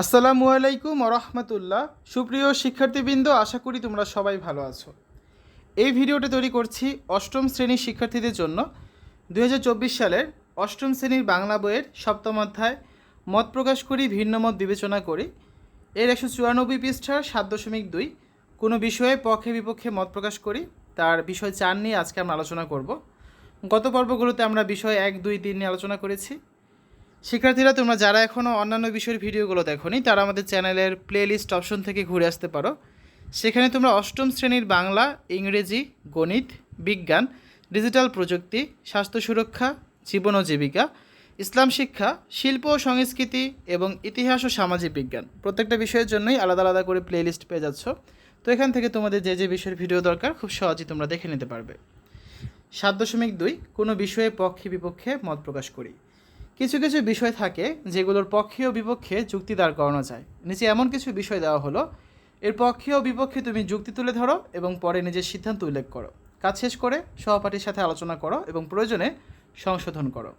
আসসালামু আলাইকুম রহমতুল্লাহ। সুপ্রিয় শিক্ষার্থীবৃন্দ, আশা করি তোমরা সবাই ভালো আছো। এই ভিডিওটা তৈরি করছি অষ্টম শ্রেণির শিক্ষার্থীদের জন্য। দু হাজার চব্বিশ সালের অষ্টম শ্রেণির বাংলা বইয়ের সপ্তম অধ্যায়, মত প্রকাশ করি, ভিন্ন মত বিবেচনা করি। এর একশো চুরানব্বই পৃষ্ঠার সাত দশমিক দুই, কোনো বিষয়ে পক্ষে বিপক্ষে মত প্রকাশ করি, তার বিষয় চার নিয়ে আজকে আমরা আলোচনা করব। গত পর্বগুলোতে আমরা বিষয় এক, দুই, তিন নিয়ে আলোচনা করেছি। শিক্ষার্থীরা, তোমরা যারা এখনও অন্যান্য বিষয়ের ভিডিওগুলো দেখোনি, তারা আমাদের চ্যানেলের প্লেলিস্ট অপশন থেকে ঘুরে আসতে পারো। সেখানে তোমরা অষ্টম শ্রেণির বাংলা, ইংরেজি, গণিত, বিজ্ঞান, ডিজিটাল প্রযুক্তি, স্বাস্থ্য সুরক্ষা, জীবন ও জীবিকা, ইসলাম শিক্ষা, শিল্প ও সংস্কৃতি এবং ইতিহাস ও সামাজিক বিজ্ঞান। প্রত্যেকটা বিষয়ের জন্যই আলাদা আলাদা করে প্লেলিস্ট পেয়ে যাচ্ছ। তো এখান থেকে তোমাদের যে যে বিষয়ের ভিডিও দরকার, খুব সহজেই তোমরা দেখে নিতে পারবে। সাত দশমিক দুই, কোনো বিষয়ে পক্ষে বিপক্ষে মত প্রকাশ করি। কিছু কিছু বিষয় থাকে যেগুলোর পক্ষে ও বিপক্ষে যুক্তি দাঁড় করানো যায়। নিচে এমন কিছু বিষয় দেওয়া হলো, এর পক্ষে ও বিপক্ষে তুমি যুক্তি তুলে ধরো এবং পরে নিজের সিদ্ধান্ত উল্লেখ করো। কাজ শেষ করে সহপাঠীর সাথে আলোচনা করো এবং প্রয়োজনে সংশোধন করো।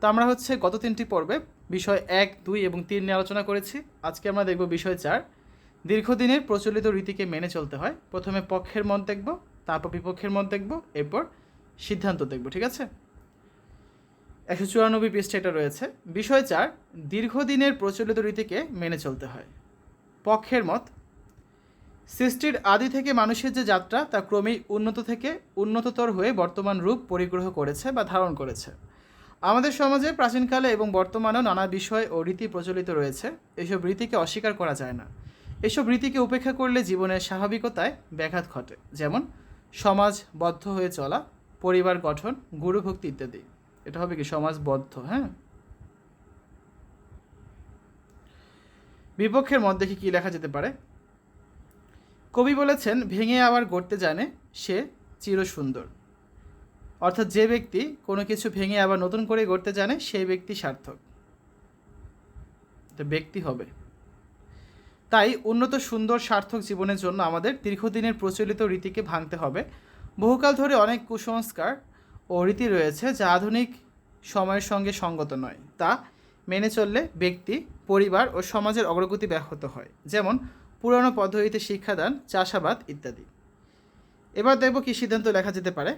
তো আমরা হচ্ছে গত তিনটি পর্বে বিষয় এক, দুই এবং তিন নিয়ে আলোচনা করেছি। আজকে আমরা দেখব বিষয় চার। দীর্ঘদিনের প্রচলিত রীতিকে মেনে চলতে হয়। প্রথমে পক্ষের মত দেখব, তারপর বিপক্ষের মত দেখব, এরপর সিদ্ধান্ত দেখব, ঠিক আছে? একশো চুরানব্বই পৃষ্ঠা এটা রয়েছে। বিষয় চার, দীর্ঘদিনের প্রচলিত রীতিকে মেনে চলতে হয়। পক্ষের মত, সৃষ্টির আদি থেকে মানুষের যে যাত্রা, তা ক্রমেই উন্নত থেকে উন্নততর হয়ে বর্তমান রূপ পরিগ্রহ করেছে বা ধারণ করেছে। আমাদের সমাজে প্রাচীনকালে এবং বর্তমানেও নানা বিষয় ও রীতি প্রচলিত রয়েছে। এসব রীতিকে অস্বীকার করা যায় না। এসব রীতিকে উপেক্ষা করলে জীবনের স্বাভাবিকতায় ব্যাঘাত ঘটে। যেমন, সমাজ বদ্ধ হয়ে চলা, পরিবার গঠন, গুরুভক্তি ইত্যাদি। এটা হবে কি সমাজবদ্ধ হ্যাঁ? বিপক্ষের মত দেখি কি লেখা যেতে পারে? কবি বলেছেন, ভেঙে আবার গড়তে জানে সে চিরসুন্দর। অর্থাৎ যে ব্যক্তি কোনো কিছু ভেঙে আবার নতুন করে গড়তে জানে সেই ব্যক্তি সার্থক। তো ব্যক্তি হবে। তাই উন্নত, সুন্দর, সার্থক জীবনের জন্য আমাদের দীর্ঘদিনের প্রচলিত রীতিকে ভাঙতে হবে। বহুকাল ধরে অনেক কুসংস্কার ও রীতি রয়েছে যা আধুনিক সময়ের সঙ্গে সঙ্গত নয়। তা মেনে চললে ব্যক্তি, পরিবার ও সমাজের অগ্রগতি ব্যাহত হয়। যেমন পুরানো পদ্ধতিতে শিক্ষাদান, চাষাবাদ ইত্যাদি। এবার দেখব কী সিদ্ধান্ত লেখা যেতে পারে।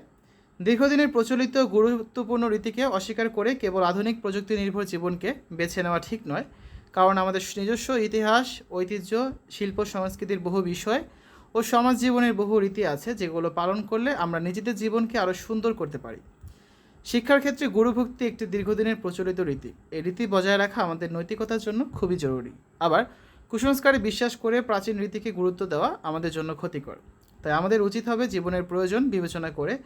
দীর্ঘদিনের প্রচলিত গুরুত্বপূর্ণ রীতিকে অস্বীকার করে কেবল আধুনিক প্রযুক্তি নির্ভর জীবনকে বেছে নেওয়া ঠিক নয়। কারণ আমাদের নিজস্ব ইতিহাস, ঐতিহ্য, শিল্প, সংস্কৃতির বহু বিষয় ও সমাজ জীবনের বহু রীতি আছে যেগুলো পালন করলে আমরা নিজেদের জীবনকে আরও সুন্দর করতে পারি। শিক্ষার ক্ষেত্রে গুরুভক্তি একটি দীর্ঘদিনের প্রচলিত রীতি। এই রীতি বজায় রাখা আমাদের নৈতিকতার জন্য খুবই জরুরি। আবার, কুসংস্কারে বিশ্বাস করে প্রাচীন রীতিকে গুরুত্ব দেওয়া আমাদের জন্য ক্ষতিকর। তাই আমাদের উচিত হবে জীবনের প্রয়োজন বিবেচনা করে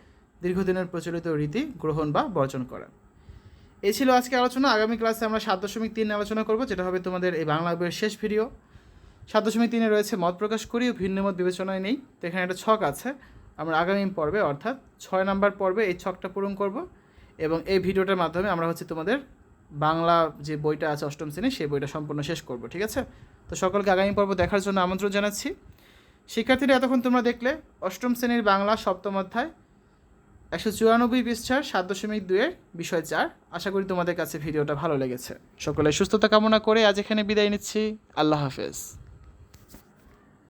দীর্ঘদিনের প্রচলিত রীতি গ্রহণ বা বর্জন করা। এই ছিল আজকে আলোচনা। আগামী ক্লাসে আমরা সাত দশমিক তিন আলোচনা করব, যেটা হবে তোমাদের এই বাংলা বইয়ের শেষ ভিডিও। সাত দশমিক তিনে রয়েছে মত প্রকাশ করি ও ভিন্ন মত বিবেচনায় নেই। তো এখানে একটা ছক আছে। আমরা আগামী পর্বে, অর্থাৎ ছয় নাম্বার পর্বে এই ছকটা পূরণ করব এবং এই ভিডিওটার মাধ্যমে আমরা হচ্ছে তোমাদের বাংলা যে বইটা আছে অষ্টম শ্রেণি সেই বইটা সম্পূর্ণ শেষ করব, ঠিক আছে? তো সকলকে আগামী পর্ব দেখার জন্য আমন্ত্রণ জানাচ্ছি। শিক্ষার্থীরা, এতক্ষণ তোমরা দেখলে অষ্টম শ্রেণির বাংলা সপ্তম অধ্যায় একশো চুরানব্বই পৃষ্ঠার সাত দশমিক দুয়ের বিষয় চার। আশা করি তোমাদের কাছে ভিডিওটা ভালো লেগেছে। সকলে সুস্থতা কামনা করে আজ এখানে বিদায় নিচ্ছি। আল্লাহ হাফেজ।